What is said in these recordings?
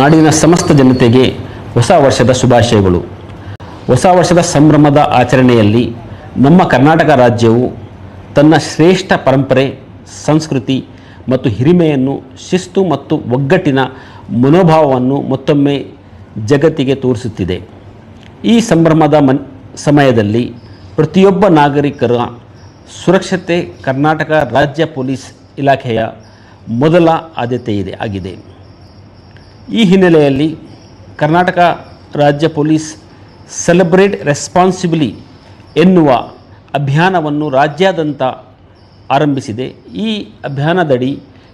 ನಾಡಿನ ಸಮಸ್ತ ಜನತೆಗೆ ಹೊಸ ವರ್ಷದ ಶುಭಾಶಯಗಳು. ಹೊಸ ವರ್ಷದ ಸಂಭ್ರಮದ ಆಚರಣೆಯಲ್ಲಿ ನಮ್ಮ ಕರ್ನಾಟಕ ರಾಜ್ಯವು ತನ್ನ ಶ್ರೇಷ್ಠ ಪರಂಪರೆ, ಸಂಸ್ಕೃತಿ ಮತ್ತು ಹಿರಿಮೆಯನ್ನು ಶಿಸ್ತು ಮತ್ತು ಒಗ್ಗಟ್ಟಿನ ಮನೋಭಾವವನ್ನು ಮತ್ತೊಮ್ಮೆ ಜಗತ್ತಿಗೆ ತೋರಿಸುತ್ತಿದೆ. ಈ ಸಂಭ್ರಮದ ಮನ್, ಸಮಯದಲ್ಲಿ ಪ್ರತಿಯೊಬ್ಬ ನಾಗರಿಕರ ಸುರಕ್ಷತೆ ಕರ್ನಾಟಕ ರಾಜ್ಯ ಪೊಲೀಸ್ ಇಲಾಖೆಯ ಮೊದಲ ಆದ್ಯತೆ ಇದೆ ಆಗಿದೆ. ಈ ಹಿನ್ನೆಲೆಯಲ್ಲಿ ಕರ್ನಾಟಕ ರಾಜ್ಯ ಪೊಲೀಸ್ ಸೆಲೆಬ್ರೇಟ್ ರೆಸ್ಪಾನ್ಸಿಬಿಲಿ ಎನ್ನುವ ಅಭಿಯಾನವನ್ನು ರಾಜ್ಯಾದ್ಯಂತ ಆರಂಭಿಸಿದೆ. ಈ ಅಭಿಯಾನದಡಿ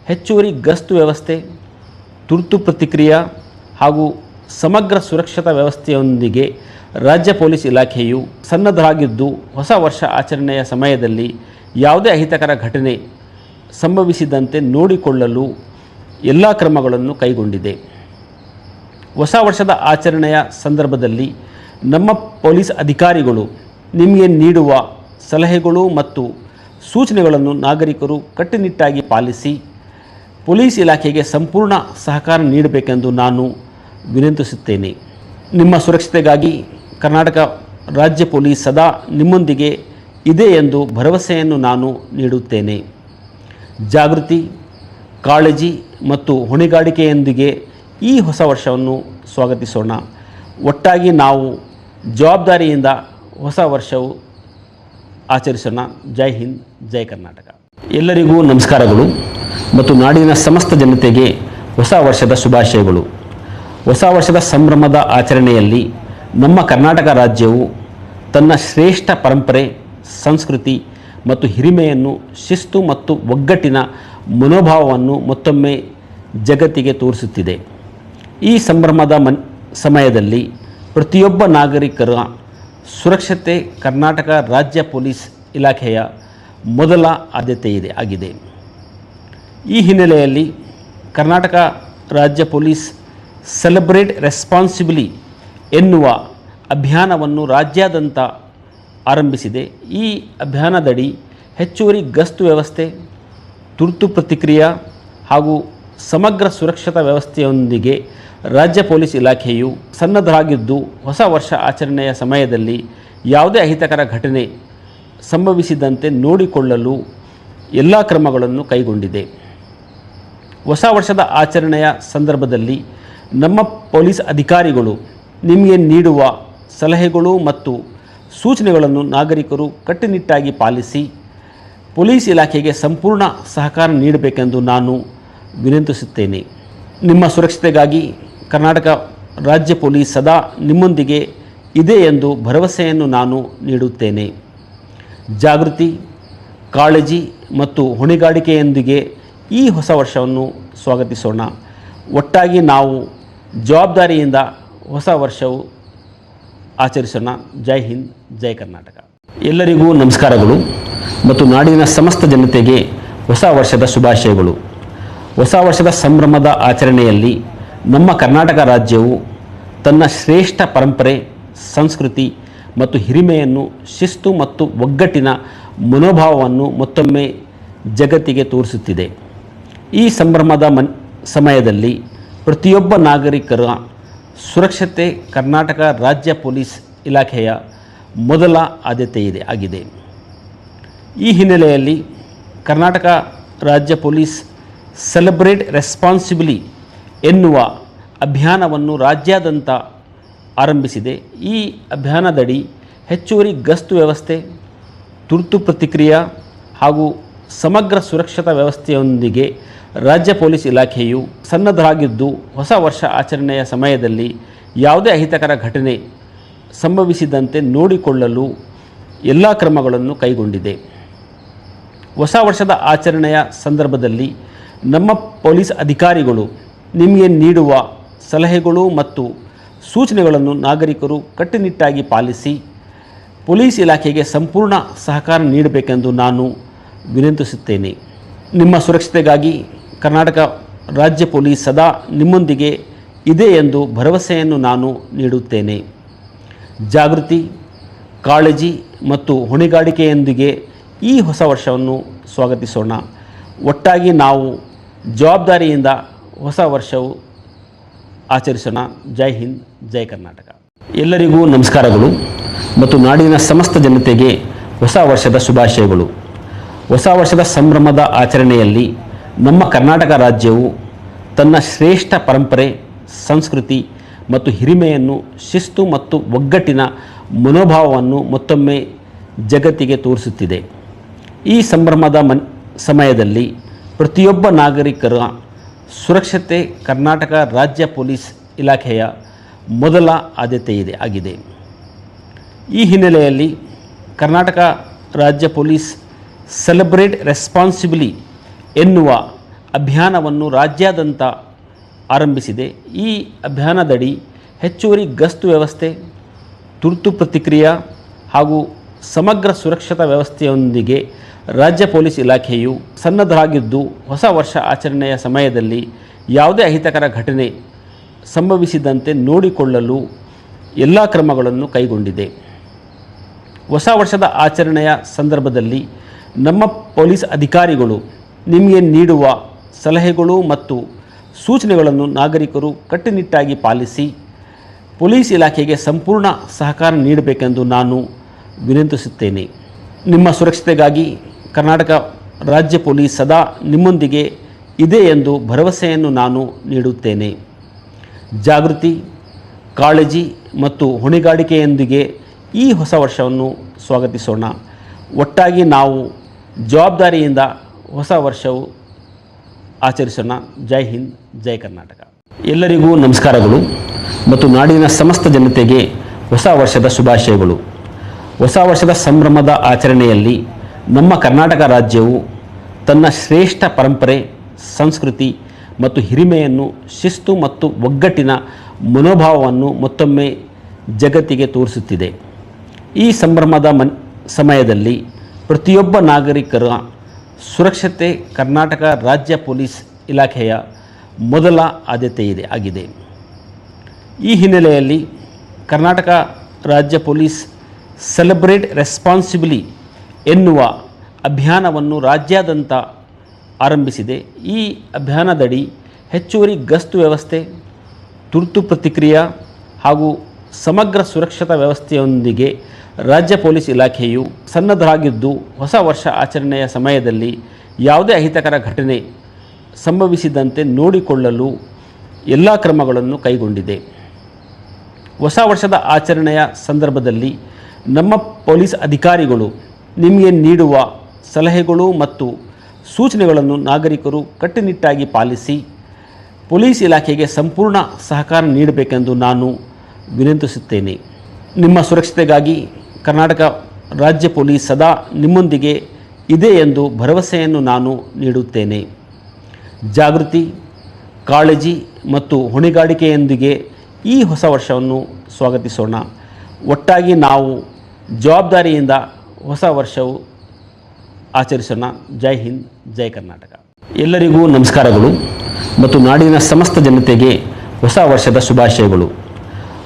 ಹೆಚ್ಚುವರಿ ಗಸ್ತು ವ್ಯವಸ್ಥೆ, ತುರ್ತು ಪ್ರತಿಕ್ರಿಯೆ ಹಾಗೂ ಸಮಗ್ರ ಸುರಕ್ಷತಾ ವ್ಯವಸ್ಥೆಯೊಂದಿಗೆ ರಾಜ್ಯ ಪೊಲೀಸ್ ಇಲಾಖೆಯು ಸನ್ನದ್ಧರಾಗಿದ್ದು ಹೊಸ ವರ್ಷ ಆಚರಣೆಯ ಸಮಯದಲ್ಲಿ ಯಾವುದೇ ಅಹಿತಕರ ಘಟನೆ ಸಂಭವಿಸಿದಂತೆ ನೋಡಿಕೊಳ್ಳಲು ಎಲ್ಲ ಕ್ರಮಗಳನ್ನು ಕೈಗೊಂಡಿದೆ. ಹೊಸ ವರ್ಷದ ಆಚರಣೆಯ ಸಂದರ್ಭದಲ್ಲಿ ನಮ್ಮ ಪೊಲೀಸ್ ಅಧಿಕಾರಿಗಳು ನಿಮಗೆ ನೀಡುವ ಸಲಹೆಗಳು ಮತ್ತು ಸೂಚನೆಗಳನ್ನು ನಾಗರಿಕರು ಕಟ್ಟುನಿಟ್ಟಾಗಿ ಪಾಲಿಸಿ ಪೊಲೀಸ್ ಇಲಾಖೆಗೆ ಸಂಪೂರ್ಣ ಸಹಕಾರ ನೀಡಬೇಕೆಂದು ನಾನು ವಿನಂತಿಸುತ್ತೇನೆ. ನಿಮ್ಮ ಸುರಕ್ಷತೆಗಾಗಿ ಕರ್ನಾಟಕ ರಾಜ್ಯ ಪೊಲೀಸ್ ಸದಾ ನಿಮ್ಮೊಂದಿಗೆ ಇದೆ ಎಂದು ಭರವಸೆಯನ್ನು ನಾನು ನೀಡುತ್ತೇನೆ. ಜಾಗೃತಿ, ಕಾಳಜಿ ಮತ್ತು ಹೊಣೆಗಾರಿಕೆಯೊಂದಿಗೆ ಈ ಹೊಸ ವರ್ಷವನ್ನು ಸ್ವಾಗತಿಸೋಣ. ಒಟ್ಟಾಗಿ ನಾವು ಜವಾಬ್ದಾರಿಯಿಂದ ಹೊಸ ವರ್ಷವು ಆಚರಿಸೋಣ. ಜೈ ಹಿಂದ್, ಜೈ ಕರ್ನಾಟಕ. ಎಲ್ಲರಿಗೂ ನಮಸ್ಕಾರಗಳು ಮತ್ತು ನಾಡಿನ ಸಮಸ್ತ ಜನತೆಗೆ ಹೊಸ ವರ್ಷದ ಶುಭಾಶಯಗಳು. ಹೊಸ ವರ್ಷದ ಸಂಭ್ರಮದ ಆಚರಣೆಯಲ್ಲಿ ನಮ್ಮ ಕರ್ನಾಟಕ ರಾಜ್ಯವು ತನ್ನ ಶ್ರೇಷ್ಠ ಪರಂಪರೆ, ಸಂಸ್ಕೃತಿ ಮತ್ತು ಹಿರಿಮೆಯನ್ನು ಶಿಸ್ತು ಮತ್ತು ಒಗ್ಗಟ್ಟಿನ ಮನೋಭಾವವನ್ನು ಮತ್ತೊಮ್ಮೆ ಜಗತ್ತಿಗೆ ತೋರಿಸುತ್ತಿದೆ. ಈ ಸಂಭ್ರಮದ ಮನ್, ಸಮಯದಲ್ಲಿ ಪ್ರತಿಯೊಬ್ಬ ನಾಗರಿಕರ ಸುರಕ್ಷತೆ ಕರ್ನಾಟಕ ರಾಜ್ಯ ಪೊಲೀಸ್ ಇಲಾಖೆಯ ಮೊದಲ ಆದ್ಯತೆ ಇದೆ, ಆಗಿದೆ. ಈ ಹಿನ್ನೆಲೆಯಲ್ಲಿ ಕರ್ನಾಟಕ ರಾಜ್ಯ ಪೊಲೀಸ್ ಸೆಲೆಬ್ರೇಟ್ ರೆಸ್ಪಾನ್ಸಿಬಿಲಿ ಎನ್ನುವ ಅಭಿಯಾನವನ್ನು ರಾಜ್ಯಾದ್ಯಂತ ಆರಂಭಿಸಿದೆ. ಈ ಅಭಿಯಾನದಡಿ ಹೆಚ್ಚುವರಿ ಗಸ್ತು ವ್ಯವಸ್ಥೆ, ತುರ್ತು ಪ್ರತಿಕ್ರಿಯೆ ಹಾಗೂ ಸಮಗ್ರ ಸುರಕ್ಷತಾ ವ್ಯವಸ್ಥೆಯೊಂದಿಗೆ ರಾಜ್ಯ ಪೊಲೀಸ್ ಇಲಾಖೆಯು ಸನ್ನದ್ಧರಾಗಿದ್ದು ಹೊಸ ವರ್ಷ ಆಚರಣೆಯ ಸಮಯದಲ್ಲಿ ಯಾವುದೇ ಅಹಿತಕರ ಘಟನೆ ಸಂಭವಿಸಿದಂತೆ ನೋಡಿಕೊಳ್ಳಲು ಎಲ್ಲ ಕ್ರಮಗಳನ್ನು ಕೈಗೊಂಡಿದೆ. ಹೊಸ ವರ್ಷದ ಆಚರಣೆಯ ಸಂದರ್ಭದಲ್ಲಿ ನಮ್ಮ ಪೊಲೀಸ್ ಅಧಿಕಾರಿಗಳು ನಿಮಗೆ ನೀಡುವ ಸಲಹೆಗಳು ಮತ್ತು ಸೂಚನೆಗಳನ್ನು ನಾಗರಿಕರು ಕಟ್ಟುನಿಟ್ಟಾಗಿ ಪಾಲಿಸಿ ಪೊಲೀಸ್ ಇಲಾಖೆಗೆ ಸಂಪೂರ್ಣ ಸಹಕಾರ ನೀಡಬೇಕೆಂದು ನಾನು ವಿನಂತಿಸುತ್ತೇನೆ. ನಿಮ್ಮ ಸುರಕ್ಷತೆಗಾಗಿ ಕರ್ನಾಟಕ ರಾಜ್ಯ ಪೊಲೀಸ್ ಸದಾ ನಿಮ್ಮೊಂದಿಗೆ ಇದೆ ಎಂದು ಭರವಸೆಯನ್ನು ನಾನು ನೀಡುತ್ತೇನೆ. ಜಾಗೃತಿ, ಕಾಳಜಿ ಮತ್ತು ಹೊಣೆಗಾರಿಕೆಯೊಂದಿಗೆ ಈ ಹೊಸ ವರ್ಷವನ್ನು ಸ್ವಾಗತಿಸೋಣ. ಒಟ್ಟಾಗಿ ನಾವು ಜವಾಬ್ದಾರಿಯಿಂದ ಹೊಸ ವರ್ಷವು ಆಚರಿಸೋಣ. ಜೈ ಹಿಂದ್, ಜೈ ಕರ್ನಾಟಕ. ಎಲ್ಲರಿಗೂ ನಮಸ್ಕಾರಗಳು ಮತ್ತು ನಾಡಿನ ಸಮಸ್ತ ಜನತೆಗೆ ಹೊಸ ವರ್ಷದ ಶುಭಾಶಯಗಳು. ಹೊಸ ವರ್ಷದ ಸಂಭ್ರಮದ ಆಚರಣೆಯಲ್ಲಿ ನಮ್ಮ ಕರ್ನಾಟಕ ರಾಜ್ಯವು ತನ್ನ ಶ್ರೇಷ್ಠ ಪರಂಪರೆ, ಸಂಸ್ಕೃತಿ ಮತ್ತು ಹಿರಿಮೆಯನ್ನು ಶಿಸ್ತು ಮತ್ತು ಒಗ್ಗಟ್ಟಿನ ಮನೋಭಾವವನ್ನು ಮತ್ತೊಮ್ಮೆ ಜಗತ್ತಿಗೆ ತೋರಿಸುತ್ತಿದೆ. ಈ ಸಂಭ್ರಮದ ಮನ್, ಸಮಯದಲ್ಲಿ ಪ್ರತಿಯೊಬ್ಬ ನಾಗರಿಕರ ಸುರಕ್ಷತೆ ಕರ್ನಾಟಕ ರಾಜ್ಯ ಪೊಲೀಸ್ ಇಲಾಖೆಯ ಮೊದಲ ಆದ್ಯತೆ ಇದೆ ಆಗಿದೆ. ಈ ಹಿನ್ನೆಲೆಯಲ್ಲಿ ಕರ್ನಾಟಕ ರಾಜ್ಯ ಪೊಲೀಸ್ ಸೆಲೆಬ್ರೇಟ್ ರೆಸ್ಪಾನ್ಸಿಬಿಲಿ ಎನ್ನುವ ಅಭಿಯಾನವನ್ನು ರಾಜ್ಯಾದ್ಯಂತ ಆರಂಭಿಸಿದೆ. ಈ ಅಭಿಯಾನದಡಿ ಹೆಚ್ಚುವರಿ ಗಸ್ತು ವ್ಯವಸ್ಥೆ, ತುರ್ತು ಪ್ರತಿಕ್ರಿಯೆ ಹಾಗೂ ಸಮಗ್ರ ಸುರಕ್ಷತಾ ವ್ಯವಸ್ಥೆಯೊಂದಿಗೆ ರಾಜ್ಯ ಪೊಲೀಸ್ ಇಲಾಖೆಯು ಸನ್ನದ್ಧರಾಗಿದ್ದು ಹೊಸ ವರ್ಷ ಆಚರಣೆಯ ಸಮಯದಲ್ಲಿ ಯಾವುದೇ ಅಹಿತಕರ ಘಟನೆ ಸಂಭವಿಸಿದಂತೆ ನೋಡಿಕೊಳ್ಳಲು ಎಲ್ಲ ಕ್ರಮಗಳನ್ನು ಕೈಗೊಂಡಿದೆ. ಹೊಸ ವರ್ಷದ ಆಚರಣೆಯ ಸಂದರ್ಭದಲ್ಲಿ ನಮ್ಮ ಪೊಲೀಸ್ ಅಧಿಕಾರಿಗಳು ನಿಮಗೆ ನೀಡುವ ಸಲಹೆಗಳು ಮತ್ತು ಸೂಚನೆಗಳನ್ನು ನಾಗರಿಕರು ಕಟ್ಟುನಿಟ್ಟಾಗಿ ಪಾಲಿಸಿ ಪೊಲೀಸ್ ಇಲಾಖೆಗೆ ಸಂಪೂರ್ಣ ಸಹಕಾರ ನೀಡಬೇಕೆಂದು ನಾನು ವಿನಂತಿಸುತ್ತೇನೆ. ನಿಮ್ಮ ಸುರಕ್ಷತೆಗಾಗಿ ಕರ್ನಾಟಕ ರಾಜ್ಯ ಪೊಲೀಸ್ ಸದಾ ನಿಮ್ಮೊಂದಿಗೆ ಇದೆ ಎಂದು ಭರವಸೆಯನ್ನು ನಾನು ನೀಡುತ್ತೇನೆ. ಜಾಗೃತಿ, ಕಾಳಜಿ ಮತ್ತು ಹೊಣೆಗಾರಿಕೆಯೊಂದಿಗೆ ಈ ಹೊಸ ವರ್ಷವನ್ನು ಸ್ವಾಗತಿಸೋಣ. ಒಟ್ಟಾಗಿ ನಾವು ಜವಾಬ್ದಾರಿಯಿಂದ ಹೊಸ ವರ್ಷವು ಆಚರಿಸೋಣ. ಜೈ ಹಿಂದ್, ಜೈ ಕರ್ನಾಟಕ. ಎಲ್ಲರಿಗೂ ನಮಸ್ಕಾರಗಳು. ಮತ್ತು ನಾಡಿನ ಸಮಸ್ತ ಜನತೆಗೆ ಹೊಸ ವರ್ಷದ ಶುಭಾಶಯಗಳು. ಹೊಸ ವರ್ಷದ ಸಂಭ್ರಮದ ಆಚರಣೆಯಲ್ಲಿ ನಮ್ಮ ಕರ್ನಾಟಕ ರಾಜ್ಯವು ತನ್ನ ಶ್ರೇಷ್ಠ ಪರಂಪರೆ, ಸಂಸ್ಕೃತಿ ಮತ್ತು ಹಿರಿಮೆಯನ್ನು ಶಿಸ್ತು ಮತ್ತು ಒಗ್ಗಟ್ಟಿನ ಮನೋಭಾವವನ್ನು ಮತ್ತೊಮ್ಮೆ ಜಗತ್ತಿಗೆ ತೋರಿಸುತ್ತಿದೆ. ಈ ಸಂಭ್ರಮದ ಮನ್, ಸಮಯದಲ್ಲಿ ಪ್ರತಿಯೊಬ್ಬ ನಾಗರಿಕರ ಸುರಕ್ಷತೆ ಕರ್ನಾಟಕ ರಾಜ್ಯ ಪೊಲೀಸ್ ಇಲಾಖೆಯ ಮೊದಲ ಆದ್ಯತೆ ಇದೆ, ಆಗಿದೆ. ಈ ಹಿನ್ನೆಲೆಯಲ್ಲಿ ಕರ್ನಾಟಕ ರಾಜ್ಯ ಪೊಲೀಸ್ ಸೆಲೆಬ್ರೇಟ್ ರೆಸ್ಪಾನ್ಸಿಬಿಲಿ ಎನ್ನುವ ಅಭಿಯಾನವನ್ನು ರಾಜ್ಯಾದ್ಯಂತ ಆರಂಭಿಸಿದೆ. ಈ ಅಭಿಯಾನದಡಿ ಹೆಚ್ಚುವರಿ ಗಸ್ತು ವ್ಯವಸ್ಥೆ, ತುರ್ತು ಪ್ರತಿಕ್ರಿಯೆ ಹಾಗೂ ಸಮಗ್ರ ಸುರಕ್ಷತಾ ವ್ಯವಸ್ಥೆಯೊಂದಿಗೆ ರಾಜ್ಯ ಪೊಲೀಸ್ ಇಲಾಖೆಯು ಸನ್ನದ್ಧರಾಗಿದ್ದು ಹೊಸ ವರ್ಷ ಆಚರಣೆಯ ಸಮಯದಲ್ಲಿ ಯಾವುದೇ ಅಹಿತಕರ ಘಟನೆ ಸಂಭವಿಸಿದಂತೆ ನೋಡಿಕೊಳ್ಳಲು ಎಲ್ಲ ಕ್ರಮಗಳನ್ನು ಕೈಗೊಂಡಿದೆ. ಹೊಸ ವರ್ಷದ ಆಚರಣೆಯ ಸಂದರ್ಭದಲ್ಲಿ ನಮ್ಮ ಪೊಲೀಸ್ ಅಧಿಕಾರಿಗಳು ನಿಮಗೆ ನೀಡುವ ಸಲಹೆಗಳು ಮತ್ತು ಸೂಚನೆಗಳನ್ನು ನಾಗರಿಕರು ಕಟ್ಟುನಿಟ್ಟಾಗಿ ಪಾಲಿಸಿ ಪೊಲೀಸ್ ಇಲಾಖೆಗೆ ಸಂಪೂರ್ಣ ಸಹಕಾರ ನೀಡಬೇಕೆಂದು ನಾನು ವಿನಂತಿಸುತ್ತೇನೆ. ನಿಮ್ಮ ಸುರಕ್ಷತೆಗಾಗಿ ಕರ್ನಾಟಕ ರಾಜ್ಯ ಪೊಲೀಸ್ ಸದಾ ನಿಮ್ಮೊಂದಿಗೆ ಇದೆ ಎಂದು ಭರವಸೆಯನ್ನು ನಾನು ನೀಡುತ್ತೇನೆ. ಜಾಗೃತಿ, ಕಾಳಜಿ ಮತ್ತು ಹೊಣೆಗಾರಿಕೆಯೊಂದಿಗೆ ಈ ಹೊಸ ವರ್ಷವನ್ನು ಸ್ವಾಗತಿಸೋಣ. ಒಟ್ಟಾಗಿ ನಾವು ಜವಾಬ್ದಾರಿಯಿಂದ ಹೊಸ ವರ್ಷವು ಆಚರಿಸೋಣ. ಜೈ ಹಿಂದ್, ಜೈ ಕರ್ನಾಟಕ. ಎಲ್ಲರಿಗೂ ನಮಸ್ಕಾರಗಳು ಮತ್ತು ನಾಡಿನ ಸಮಸ್ತ ಜನತೆಗೆ ಹೊಸ ವರ್ಷದ ಶುಭಾಶಯಗಳು. ಹೊಸ ವರ್ಷದ ಸಂಭ್ರಮದ ಆಚರಣೆಯಲ್ಲಿ ನಮ್ಮ ಕರ್ನಾಟಕ ರಾಜ್ಯವು ತನ್ನ ಶ್ರೇಷ್ಠ ಪರಂಪರೆ, ಸಂಸ್ಕೃತಿ ಮತ್ತು ಹಿರಿಮೆಯನ್ನು ಶಿಸ್ತು ಮತ್ತು ಒಗ್ಗಟ್ಟಿನ ಮನೋಭಾವವನ್ನು ಮತ್ತೊಮ್ಮೆ ಜಗತ್ತಿಗೆ ತೋರಿಸುತ್ತಿದೆ. ಈ ಸಂಭ್ರಮದ ಮನ್, ಸಮಯದಲ್ಲಿ ಪ್ರತಿಯೊಬ್ಬ ನಾಗರಿಕರ ಸುರಕ್ಷತೆ ಕರ್ನಾಟಕ ರಾಜ್ಯ ಪೊಲೀಸ್ ಇಲಾಖೆಯ ಮೊದಲ ಆದ್ಯತೆ ಇದೆ ಆಗಿದೆ. ಈ ಹಿನ್ನೆಲೆಯಲ್ಲಿ ಕರ್ನಾಟಕ ರಾಜ್ಯ ಪೊಲೀಸ್ ಸೆಲೆಬ್ರೇಟ್ ರೆಸ್ಪಾನ್ಸಿಬಿಲಿ ಎನ್ನುವ ಅಭಿಯಾನವನ್ನು ರಾಜ್ಯಾದ್ಯಂತ ಆರಂಭಿಸಿದೆ. ಈ ಅಭಿಯಾನದಡಿ ಹೆಚ್ಚುವರಿ ಗಸ್ತು ವ್ಯವಸ್ಥೆ, ತುರ್ತು ಪ್ರತಿಕ್ರಿಯೆ ಹಾಗೂ ಸಮಗ್ರ ಸುರಕ್ಷತಾ ವ್ಯವಸ್ಥೆಯೊಂದಿಗೆ ರಾಜ್ಯ ಪೊಲೀಸ್ ಇಲಾಖೆಯು ಸನ್ನದ್ಧರಾಗಿದ್ದು ಹೊಸ ವರ್ಷ ಆಚರಣೆಯ ಸಮಯದಲ್ಲಿ ಯಾವುದೇ ಅಹಿತಕರ ಘಟನೆ ಸಂಭವಿಸಿದಂತೆ ನೋಡಿಕೊಳ್ಳಲು ಎಲ್ಲ ಕ್ರಮಗಳನ್ನು ಕೈಗೊಂಡಿದೆ. ಹೊಸ ವರ್ಷದ ಆಚರಣೆಯ ಸಂದರ್ಭದಲ್ಲಿ ನಮ್ಮ ಪೊಲೀಸ್ ಅಧಿಕಾರಿಗಳು ನಿಮಗೆ ನೀಡುವ ಸಲಹೆಗಳು ಮತ್ತು ಸೂಚನೆಗಳನ್ನು ನಾಗರಿಕರು ಕಟ್ಟುನಿಟ್ಟಾಗಿ ಪಾಲಿಸಿ ಪೊಲೀಸ್ ಇಲಾಖೆಗೆ ಸಂಪೂರ್ಣ ಸಹಕಾರ ನೀಡಬೇಕೆಂದು ನಾನು ವಿನಂತಿಸುತ್ತೇನೆ. ನಿಮ್ಮ ಸುರಕ್ಷತೆಗಾಗಿ ಕರ್ನಾಟಕ ರಾಜ್ಯ ಪೊಲೀಸ್ ಸದಾ ನಿಮ್ಮೊಂದಿಗೆ ಇದೆ ಎಂದು ಭರವಸೆಯನ್ನು ನಾನು ನೀಡುತ್ತೇನೆ. ಜಾಗೃತಿ, ಕಾಳಜಿ ಮತ್ತು ಹೊಣೆಗಾರಿಕೆಯೊಂದಿಗೆ ಈ ಹೊಸ ವರ್ಷವನ್ನು ಸ್ವಾಗತಿಸೋಣ. ಒಟ್ಟಾಗಿ ನಾವು ಜವಾಬ್ದಾರಿಯಿಂದ ಹೊಸ ವರ್ಷವು ಆಚರಿಸೋಣ. ಜೈ ಹಿಂದ್, ಜೈ ಕರ್ನಾಟಕ. ಎಲ್ಲರಿಗೂ ನಮಸ್ಕಾರಗಳು. ಮತ್ತು ನಾಡಿನ ಸಮಸ್ತ ಜನತೆಗೆ ಹೊಸ ವರ್ಷದ ಶುಭಾಶಯಗಳು.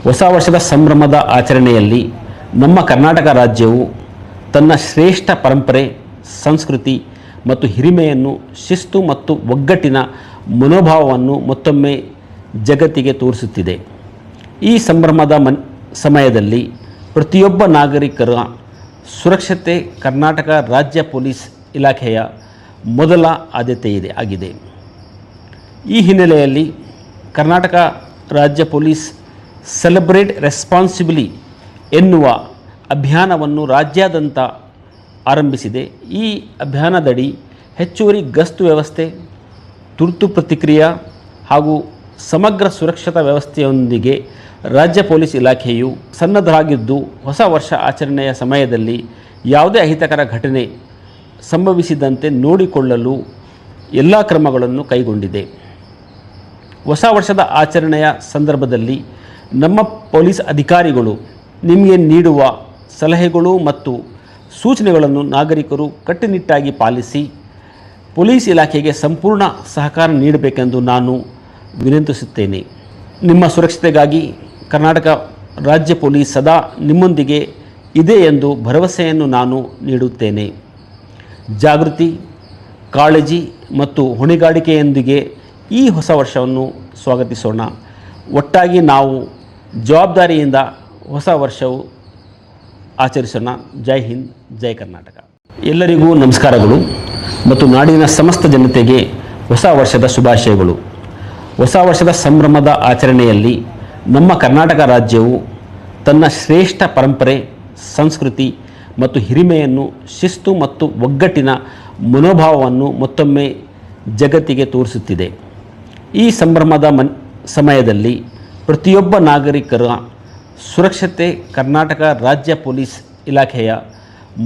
ಹೊಸ ವರ್ಷದ ಸಂಭ್ರಮದ ಆಚರಣೆಯಲ್ಲಿ ನಮ್ಮ ಕರ್ನಾಟಕ ರಾಜ್ಯವು ತನ್ನ ಶ್ರೇಷ್ಠ ಪರಂಪರೆ, ಸಂಸ್ಕೃತಿ ಮತ್ತು ಹಿರಿಮೆಯನ್ನು ಶಿಸ್ತು ಮತ್ತು ಒಗ್ಗಟ್ಟಿನ ಮನೋಭಾವವನ್ನು ಮತ್ತೊಮ್ಮೆ ಜಗತ್ತಿಗೆ ತೋರಿಸುತ್ತಿದೆ. ಈ ಸಂಭ್ರಮದ ಮನ್, ಸಮಯದಲ್ಲಿ ಪ್ರತಿಯೊಬ್ಬ ನಾಗರಿಕರ ಸುರಕ್ಷತೆ ಕರ್ನಾಟಕ ರಾಜ್ಯ ಪೊಲೀಸ್ ಇಲಾಖೆಯ ಮೊದಲ ಆದ್ಯತೆ ಇದೆ ಆಗಿದೆ ಈ ಹಿನ್ನೆಲೆಯಲ್ಲಿ ಕರ್ನಾಟಕ ರಾಜ್ಯ ಪೊಲೀಸ್ ಸೆಲೆಬ್ರೇಟ್ ರೆಸ್ಪಾನ್ಸಿಬಿಲಿ ಎನ್ನುವ ಅಭಿಯಾನವನ್ನು ರಾಜ್ಯಾದ್ಯಂತ ಆರಂಭಿಸಿದೆ. ಈ ಅಭಿಯಾನದಡಿ ಹೆಚ್ಚುವರಿ ಗಸ್ತು ವ್ಯವಸ್ಥೆ, ತುರ್ತು ಪ್ರತಿಕ್ರಿಯೆ ಹಾಗೂ ಸಮಗ್ರ ಸುರಕ್ಷತಾ ವ್ಯವಸ್ಥೆಯೊಂದಿಗೆ ರಾಜ್ಯ ಪೊಲೀಸ್ ಇಲಾಖೆಯು ಸನ್ನದ್ಧರಾಗಿದ್ದು ಹೊಸ ವರ್ಷ ಆಚರಣೆಯ ಸಮಯದಲ್ಲಿ ಯಾವುದೇ ಅಹಿತಕರ ಘಟನೆ ಸಂಭವಿಸಿದಂತೆ ನೋಡಿಕೊಳ್ಳಲು ಎಲ್ಲ ಕ್ರಮಗಳನ್ನು ಕೈಗೊಂಡಿದೆ. ಹೊಸ ವರ್ಷದ ಆಚರಣೆಯ ಸಂದರ್ಭದಲ್ಲಿ ನಮ್ಮ ಪೊಲೀಸ್ ಅಧಿಕಾರಿಗಳು ನಿಮಗೆ ನೀಡುವ ಸಲಹೆಗಳು ಮತ್ತು ಸೂಚನೆಗಳನ್ನು ನಾಗರಿಕರು ಕಟ್ಟುನಿಟ್ಟಾಗಿ ಪಾಲಿಸಿ ಪೊಲೀಸ್ ಇಲಾಖೆಗೆ ಸಂಪೂರ್ಣ ಸಹಕಾರ ನೀಡಬೇಕೆಂದು ನಾನು ವಿನಂತಿಸುತ್ತೇನೆ. ನಿಮ್ಮ ಸುರಕ್ಷತೆಗಾಗಿ ಕರ್ನಾಟಕ ರಾಜ್ಯ ಪೊಲೀಸ್ ಸದಾ ನಿಮ್ಮೊಂದಿಗೆ ಇದೆ ಎಂದು ಭರವಸೆಯನ್ನು ನಾನು ನೀಡುತ್ತೇನೆ. ಜಾಗೃತಿ, ಕಾಳಜಿ ಮತ್ತು ಹೊಣೆಗಾರಿಕೆಯೊಂದಿಗೆ ಈ ಹೊಸ ವರ್ಷವನ್ನು ಸ್ವಾಗತಿಸೋಣ. ಒಟ್ಟಾಗಿ ನಾವು ಜವಾಬ್ದಾರಿಯಿಂದ ಹೊಸ ವರ್ಷವು ಆಚರಿಸೋಣ. ಜೈ ಹಿಂದ್, ಜೈ ಕರ್ನಾಟಕ. ಎಲ್ಲರಿಗೂ ನಮಸ್ಕಾರಗಳು ಮತ್ತು ನಾಡಿನ ಸಮಸ್ತ ಜನತೆಗೆ ಹೊಸ ವರ್ಷದ ಶುಭಾಶಯಗಳು. ಹೊಸ ವರ್ಷದ ಸಂಭ್ರಮದ ಆಚರಣೆಯಲ್ಲಿ ನಮ್ಮ ಕರ್ನಾಟಕ ರಾಜ್ಯವು ತನ್ನ ಶ್ರೇಷ್ಠ ಪರಂಪರೆ, ಸಂಸ್ಕೃತಿ ಮತ್ತು ಹಿರಿಮೆಯನ್ನು ಶಿಸ್ತು ಮತ್ತು ಒಗ್ಗಟ್ಟಿನ ಮನೋಭಾವವನ್ನು ಮತ್ತೊಮ್ಮೆ ಜಗತ್ತಿಗೆ ತೋರಿಸುತ್ತಿದೆ. ಈ ಸಂಭ್ರಮದ ಮನ್, ಸಮಯದಲ್ಲಿ ಪ್ರತಿಯೊಬ್ಬ ನಾಗರಿಕರ ಸುರಕ್ಷತೆ ಕರ್ನಾಟಕ ರಾಜ್ಯ ಪೊಲೀಸ್ ಇಲಾಖೆಯ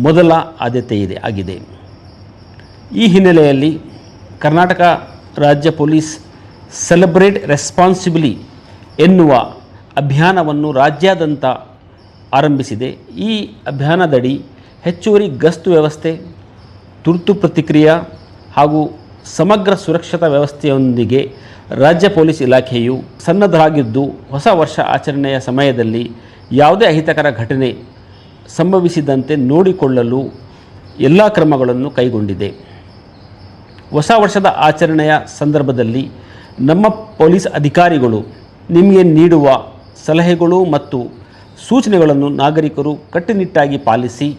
ಮೊದಲ ಆದ್ಯತೆ ಇದೆ, ಆಗಿದೆ. ಈ ಹಿನ್ನೆಲೆಯಲ್ಲಿ ಕರ್ನಾಟಕ ರಾಜ್ಯ ಪೊಲೀಸ್ ಸೆಲೆಬ್ರೇಟ್ ರೆಸ್ಪಾನ್ಸಿಬಿಲಿ ಎನ್ನುವ ಅಭಿಯಾನವನ್ನು ರಾಜ್ಯಾದ್ಯಂತ ಆರಂಭಿಸಿದೆ. ಈ ಅಭಿಯಾನದಡಿ ಹೆಚ್ಚುವರಿ ಗಸ್ತು ವ್ಯವಸ್ಥೆ, ತುರ್ತು ಪ್ರತಿಕ್ರಿಯೆ ಹಾಗೂ ಸಮಗ್ರ ಸುರಕ್ಷತಾ ವ್ಯವಸ್ಥೆಯೊಂದಿಗೆ ರಾಜ್ಯ ಪೊಲೀಸ್ ಇಲಾಖೆಯು ಸನ್ನದ್ಧರಾಗಿದ್ದು ಹೊಸ ವರ್ಷ ಆಚರಣೆಯ ಸಮಯದಲ್ಲಿ ಯಾವುದೇ ಅಹಿತಕರ ಘಟನೆ ಸಂಭವಿಸಿದಂತೆ ನೋಡಿಕೊಳ್ಳಲು ಎಲ್ಲ ಕ್ರಮಗಳನ್ನು ಕೈಗೊಂಡಿದೆ. ಹೊಸ ವರ್ಷದ ಆಚರಣೆಯ ಸಂದರ್ಭದಲ್ಲಿ ನಮ್ಮ ಪೊಲೀಸ್ ಅಧಿಕಾರಿಗಳು ನಿಮಗೆ ನೀಡುವ ಸಲಹೆಗಳು ಮತ್ತು ಸೂಚನೆಗಳನ್ನು ನಾಗರಿಕರು ಕಟ್ಟುನಿಟ್ಟಾಗಿ ಪಾಲಿಸಿ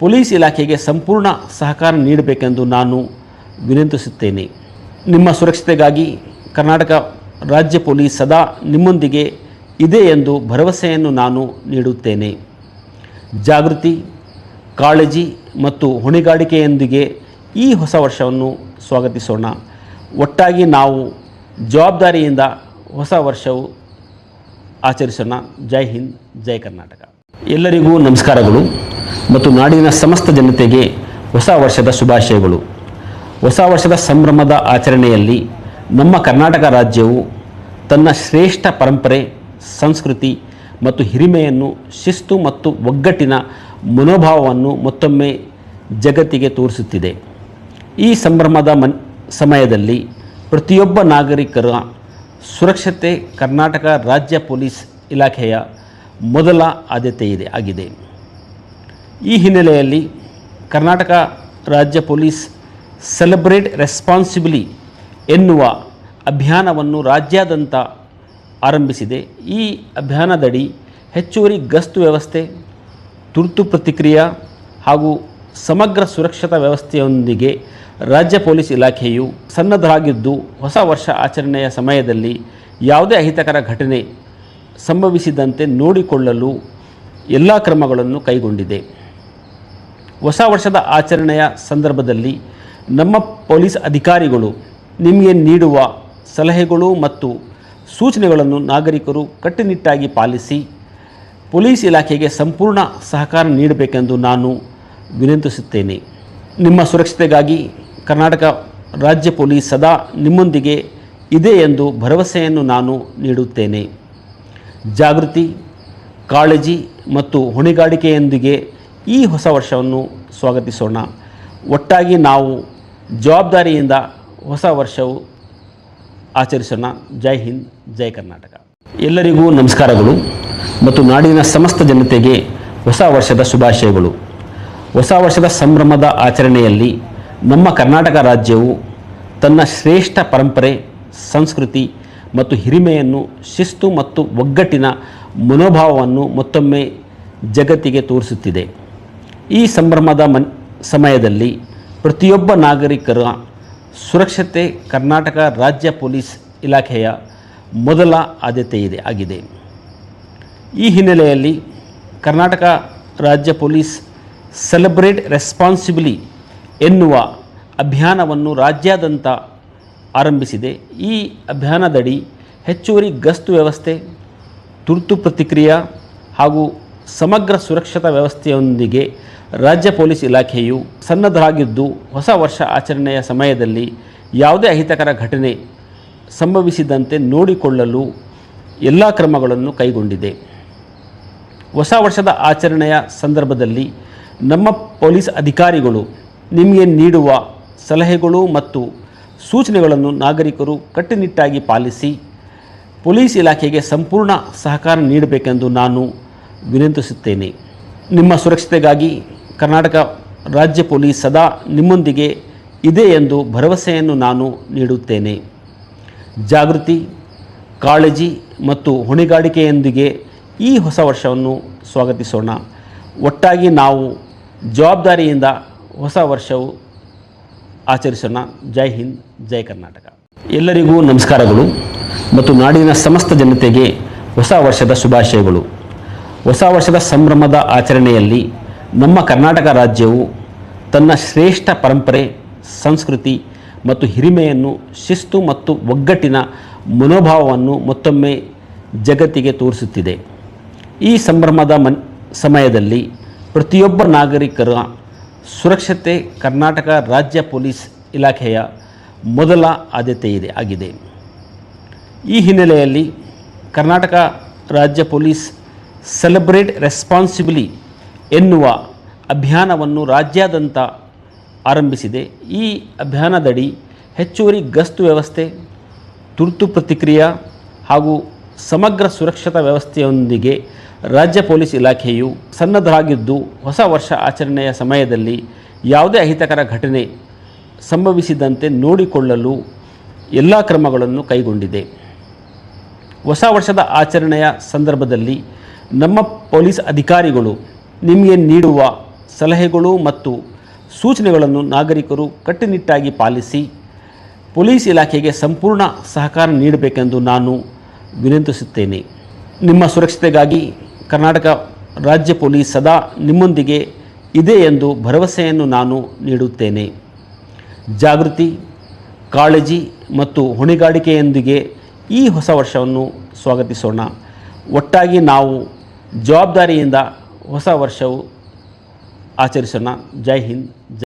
ಪೊಲೀಸ್ ಇಲಾಖೆಗೆ ಸಂಪೂರ್ಣ ಸಹಕಾರ ನೀಡಬೇಕೆಂದು ನಾನು ವಿನಂತಿಸುತ್ತೇನೆ. ನಿಮ್ಮ ಸುರಕ್ಷತೆಗಾಗಿ ಕರ್ನಾಟಕ ರಾಜ್ಯ ಪೊಲೀಸ್ ಸದಾ ನಿಮ್ಮೊಂದಿಗೆ ಇದೆ ಎಂದು ಭರವಸೆಯನ್ನು ನಾನು ನೀಡುತ್ತೇನೆ. ಜಾಗೃತಿ, ಕಾಳಜಿ ಮತ್ತು ಹೊಣೆಗಾರಿಕೆಯೊಂದಿಗೆ ಈ ಹೊಸ ವರ್ಷವನ್ನು ಸ್ವಾಗತಿಸೋಣ. ಒಟ್ಟಾಗಿ ನಾವು ಜವಾಬ್ದಾರಿಯಿಂದ ಹೊಸ ವರ್ಷವು ಆಚರಿಸೋಣ. ಜೈ ಹಿಂದ್, ಜೈ ಕರ್ನಾಟಕ. ಎಲ್ಲರಿಗೂ ನಮಸ್ಕಾರಗಳು ಮತ್ತು ನಾಡಿನ ಸಮಸ್ತ ಜನತೆಗೆ ಹೊಸ ವರ್ಷದ ಶುಭಾಶಯಗಳು. ಹೊಸ ವರ್ಷದ ಸಂಭ್ರಮದ ಆಚರಣೆಯಲ್ಲಿ ನಮ್ಮ ಕರ್ನಾಟಕ ರಾಜ್ಯವು ತನ್ನ ಶ್ರೇಷ್ಠ ಪರಂಪರೆ, ಸಂಸ್ಕೃತಿ ಮತ್ತು ಹಿರಿಮೆಯನ್ನು ಶಿಸ್ತು ಮತ್ತು ಒಗ್ಗಟ್ಟಿನ ಮನೋಭಾವವನ್ನು ಮತ್ತೊಮ್ಮೆ ಜಗತ್ತಿಗೆ ತೋರಿಸುತ್ತಿದೆ. ಈ ಸಂಭ್ರಮದ ಮನ್, ಸಮಯದಲ್ಲಿ ಪ್ರತಿಯೊಬ್ಬ ನಾಗರಿಕರ ಸುರಕ್ಷತೆ ಕರ್ನಾಟಕ ರಾಜ್ಯ ಪೊಲೀಸ್ ಇಲಾಖೆಯ ಮೊದಲ ಆದ್ಯತೆ ಇದೆ, ಆಗಿದೆ. ಈ ಹಿನ್ನೆಲೆಯಲ್ಲಿ ಕರ್ನಾಟಕ ರಾಜ್ಯ ಪೊಲೀಸ್ ಸೆಲೆಬ್ರೇಟ್ ರೆಸ್ಪಾನ್ಸಿಬಿಲಿ ಎನ್ನುವ ಅಭಿಯಾನವನ್ನು ರಾಜ್ಯಾದ್ಯಂತ ಆರಂಭಿಸಿದೆ. ಈ ಅಭಿಯಾನದಡಿ ಹೆಚ್ಚುವರಿ ಗಸ್ತು ವ್ಯವಸ್ಥೆ, ತುರ್ತು ಪ್ರತಿಕ್ರಿಯೆ ಹಾಗೂ ಸಮಗ್ರ ಸುರಕ್ಷತಾ ವ್ಯವಸ್ಥೆಯೊಂದಿಗೆ ರಾಜ್ಯ ಪೊಲೀಸ್ ಇಲಾಖೆಯು ಸನ್ನದ್ಧರಾಗಿದ್ದು ಹೊಸ ವರ್ಷ ಆಚರಣೆಯ ಸಮಯದಲ್ಲಿ ಯಾವುದೇ ಅಹಿತಕರ ಘಟನೆ ಸಂಭವಿಸಿದಂತೆ ನೋಡಿಕೊಳ್ಳಲು ಎಲ್ಲ ಕ್ರಮಗಳನ್ನು ಕೈಗೊಂಡಿದೆ. ಹೊಸ ವರ್ಷದ ಆಚರಣೆಯ ಸಂದರ್ಭದಲ್ಲಿ ನಮ್ಮ ಪೊಲೀಸ್ ಅಧಿಕಾರಿಗಳು ನಿಮಗೆ ನೀಡುವ ಸಲಹೆಗಳು ಮತ್ತು ಸೂಚನೆಗಳನ್ನು ನಾಗರಿಕರು ಕಟ್ಟುನಿಟ್ಟಾಗಿ ಪಾಲಿಸಿ ಪೊಲೀಸ್ ಇಲಾಖೆಗೆ ಸಂಪೂರ್ಣ ಸಹಕಾರ ನೀಡಬೇಕೆಂದು ನಾನು ವಿನಂತಿಸುತ್ತೇನೆ. ನಿಮ್ಮ ಸುರಕ್ಷತೆಗಾಗಿ ಕರ್ನಾಟಕ ರಾಜ್ಯ ಪೊಲೀಸ್ ಸದಾ ನಿಮ್ಮೊಂದಿಗೆ ಇದೆ ಎಂದು ಭರವಸೆಯನ್ನು ನಾನು ನೀಡುತ್ತೇನೆ. ಜಾಗೃತಿ, ಕಾಳಜಿ ಮತ್ತು ಹೊಣೆಗಾರಿಕೆಯೊಂದಿಗೆ ಈ ಹೊಸ ವರ್ಷವನ್ನು ಸ್ವಾಗತಿಸೋಣ. ಒಟ್ಟಾಗಿ ನಾವು ಜವಾಬ್ದಾರಿಯಿಂದ ಹೊಸ ವರ್ಷವು ಆಚರಿಸೋಣ. ಜೈ ಹಿಂದ್, ಜೈ ಕರ್ನಾಟಕ. ಎಲ್ಲರಿಗೂ ನಮಸ್ಕಾರಗಳು ಮತ್ತು ನಾಡಿನ ಸಮಸ್ತ ಜನತೆಗೆ ಹೊಸ ವರ್ಷದ ಶುಭಾಶಯಗಳು. ಹೊಸ ವರ್ಷದ ಸಂಭ್ರಮದ ಆಚರಣೆಯಲ್ಲಿ ನಮ್ಮ ಕರ್ನಾಟಕ ರಾಜ್ಯವು ತನ್ನ ಶ್ರೇಷ್ಠ ಪರಂಪರೆ, ಸಂಸ್ಕೃತಿ ಮತ್ತು ಹಿರಿಮೆಯನ್ನು ಶಿಸ್ತು ಮತ್ತು ಒಗ್ಗಟ್ಟಿನ ಮನೋಭಾವವನ್ನು ಮತ್ತೊಮ್ಮೆ ಜಗತ್ತಿಗೆ ತೋರಿಸುತ್ತಿದೆ. ಈ ಸಂಭ್ರಮದ ಮನ್, ಸಮಯದಲ್ಲಿ ಪ್ರತಿಯೊಬ್ಬ ನಾಗರಿಕರ ಸುರಕ್ಷತೆ ಕರ್ನಾಟಕ ರಾಜ್ಯ ಪೊಲೀಸ್ ಇಲಾಖೆಯ ಮೊದಲ ಆದ್ಯತೆ ಇದೆ, ಆಗಿದೆ. ಈ ಹಿನ್ನೆಲೆಯಲ್ಲಿ ಕರ್ನಾಟಕ ರಾಜ್ಯ ಪೊಲೀಸ್ ಸೆಲೆಬ್ರೇಟ್ ರೆಸ್ಪಾನ್ಸಿಬಿಲಿ ಎನ್ನುವ ಅಭಿಯಾನವನ್ನು ರಾಜ್ಯಾದ್ಯಂತ ಆರಂಭಿಸಿದೆ. ಈ ಅಭಿಯಾನದಡಿ ಹೆಚ್ಚುವರಿ ಗಸ್ತು ವ್ಯವಸ್ಥೆ, ತುರ್ತು ಪ್ರತಿಕ್ರಿಯೆ ಹಾಗೂ ಸಮಗ್ರ ಸುರಕ್ಷತಾ ವ್ಯವಸ್ಥೆಯೊಂದಿಗೆ ರಾಜ್ಯ ಪೊಲೀಸ್ ಇಲಾಖೆಯು ಸನ್ನದ್ಧರಾಗಿದ್ದು ಹೊಸ ವರ್ಷ ಆಚರಣೆಯ ಸಮಯದಲ್ಲಿ ಯಾವುದೇ ಅಹಿತಕರ ಘಟನೆ ಸಂಭವಿಸಿದಂತೆ ನೋಡಿಕೊಳ್ಳಲು ಎಲ್ಲ ಕ್ರಮಗಳನ್ನು ಕೈಗೊಂಡಿದೆ. ಹೊಸ ವರ್ಷದ ಆಚರಣೆಯ ಸಂದರ್ಭದಲ್ಲಿ ನಮ್ಮ ಪೊಲೀಸ್ ಅಧಿಕಾರಿಗಳು ನಿಮಗೆ ನೀಡುವ ಸಲಹೆಗಳು ಮತ್ತು ಸೂಚನೆಗಳನ್ನು ನಾಗರಿಕರು ಕಟ್ಟುನಿಟ್ಟಾಗಿ ಪಾಲಿಸಿ ಪೊಲೀಸ್ ಇಲಾಖೆಗೆ ಸಂಪೂರ್ಣ ಸಹಕಾರ ನೀಡಬೇಕೆಂದು ನಾನು ವಿನಂತಿಸುತ್ತೇನೆ. ನಿಮ್ಮ ಸುರಕ್ಷತೆಗಾಗಿ ಕರ್ನಾಟಕ ರಾಜ್ಯ ಪೊಲೀಸ್ ಸದಾ ನಿಮ್ಮೊಂದಿಗೆ ಇದೆ ಎಂದು ಭರವಸೆಯನ್ನು ನಾನು ನೀಡುತ್ತೇನೆ. ಜಾಗೃತಿ, ಕಾಳಜಿ ಮತ್ತು ಹೊಣೆಗಾರಿಕೆಯೊಂದಿಗೆ ಈ ಹೊಸ ವರ್ಷವನ್ನು ಸ್ವಾಗತಿಸೋಣ. ಒಟ್ಟಾಗಿ ನಾವು ಜವಾಬ್ದಾರಿಯಿಂದ ಹೊಸ ವರ್ಷವು ಆಚರಿಸೋಣ. ಜೈ ಹಿಂದ್, ಜೈ ಕರ್ನಾಟಕ. ಎಲ್ಲರಿಗೂ ನಮಸ್ಕಾರಗಳು ಮತ್ತು ನಾಡಿನ ಸಮಸ್ತ ಜನತೆಗೆ ಹೊಸ ವರ್ಷದ ಶುಭಾಶಯಗಳು. ಹೊಸ ವರ್ಷದ ಸಂಭ್ರಮದ ಆಚರಣೆಯಲ್ಲಿ ನಮ್ಮ ಕರ್ನಾಟಕ ರಾಜ್ಯವು ತನ್ನ ಶ್ರೇಷ್ಠ ಪರಂಪರೆ, ಸಂಸ್ಕೃತಿ ಮತ್ತು ಹಿರಿಮೆಯನ್ನು ಶಿಸ್ತು ಮತ್ತು ಒಗ್ಗಟ್ಟಿನ ಮನೋಭಾವವನ್ನು ಮತ್ತೊಮ್ಮೆ ಜಗತ್ತಿಗೆ ತೋರಿಸುತ್ತಿದೆ. ಈ ಸಂಭ್ರಮದ ಮನ್, ಸಮಯದಲ್ಲಿ ಪ್ರತಿಯೊಬ್ಬ ನಾಗರಿಕರ ಸುರಕ್ಷತೆ ಕರ್ನಾಟಕ ರಾಜ್ಯ ಪೊಲೀಸ್ ಇಲಾಖೆಯ ಮೊದಲ ಆದ್ಯತೆ ಇದೆ, ಆಗಿದೆ. ಈ ಹಿನ್ನೆಲೆಯಲ್ಲಿ ಕರ್ನಾಟಕ ರಾಜ್ಯ ಪೊಲೀಸ್ ಸೆಲೆಬ್ರೇಟ್ ರೆಸ್ಪಾನ್ಸಿಬಿಲಿ ಎನ್ನುವ ಅಭಿಯಾನವನ್ನು ರಾಜ್ಯಾದ್ಯಂತ ಆರಂಭಿಸಿದೆ. ಈ ಅಭಿಯಾನದಡಿ ಹೆಚ್ಚುವರಿ ಗಸ್ತು ವ್ಯವಸ್ಥೆ, ತುರ್ತು ಪ್ರತಿಕ್ರಿಯೆ ಹಾಗೂ ಸಮಗ್ರ ಸುರಕ್ಷತಾ ವ್ಯವಸ್ಥೆಯೊಂದಿಗೆ ರಾಜ್ಯ ಪೊಲೀಸ್ ಇಲಾಖೆಯು ಸನ್ನದ್ಧರಾಗಿದ್ದು ಹೊಸ ವರ್ಷ ಆಚರಣೆಯ ಸಮಯದಲ್ಲಿ ಯಾವುದೇ ಅಹಿತಕರ ಘಟನೆ ಸಂಭವಿಸಿದಂತೆ ನೋಡಿಕೊಳ್ಳಲು ಎಲ್ಲ ಕ್ರಮಗಳನ್ನು ಕೈಗೊಂಡಿದೆ. ಹೊಸ ವರ್ಷದ ಆಚರಣೆಯ ಸಂದರ್ಭದಲ್ಲಿ ನಮ್ಮ ಪೊಲೀಸ್ ಅಧಿಕಾರಿಗಳು ನಿಮಗೆ ನೀಡುವ ಸಲಹೆಗಳು ಮತ್ತು ಸೂಚನೆಗಳನ್ನು ನಾಗರಿಕರು ಕಟ್ಟುನಿಟ್ಟಾಗಿ ಪಾಲಿಸಿ ಪೊಲೀಸ್ ಇಲಾಖೆಗೆ ಸಂಪೂರ್ಣ ಸಹಕಾರ ನೀಡಬೇಕೆಂದು ನಾನು ವಿನಂತಿಸುತ್ತೇನೆ. ನಿಮ್ಮ ಸುರಕ್ಷತೆಗಾಗಿ ಕರ್ನಾಟಕ ರಾಜ್ಯ ಪೊಲೀಸ್ ಸದಾ ನಿಮ್ಮೊಂದಿಗೆ ಇದೆ ಎಂದು ಭರವಸೆಯನ್ನು ನಾನು ನೀಡುತ್ತೇನೆ. ಜಾಗೃತಿ, ಕಾಳಜಿ ಮತ್ತು ಹೊಣೆಗಾರಿಕೆಯೊಂದಿಗೆ ಈ ಹೊಸ ವರ್ಷವನ್ನು ಸ್ವಾಗತಿಸೋಣ. ಒಟ್ಟಾಗಿ ನಾವು ಜವಾಬ್ದಾರಿಯಿಂದ ಹೊಸ ವರ್ಷವು ಆಚರಿಸೋಣ. ಜೈ ಹಿಂದ್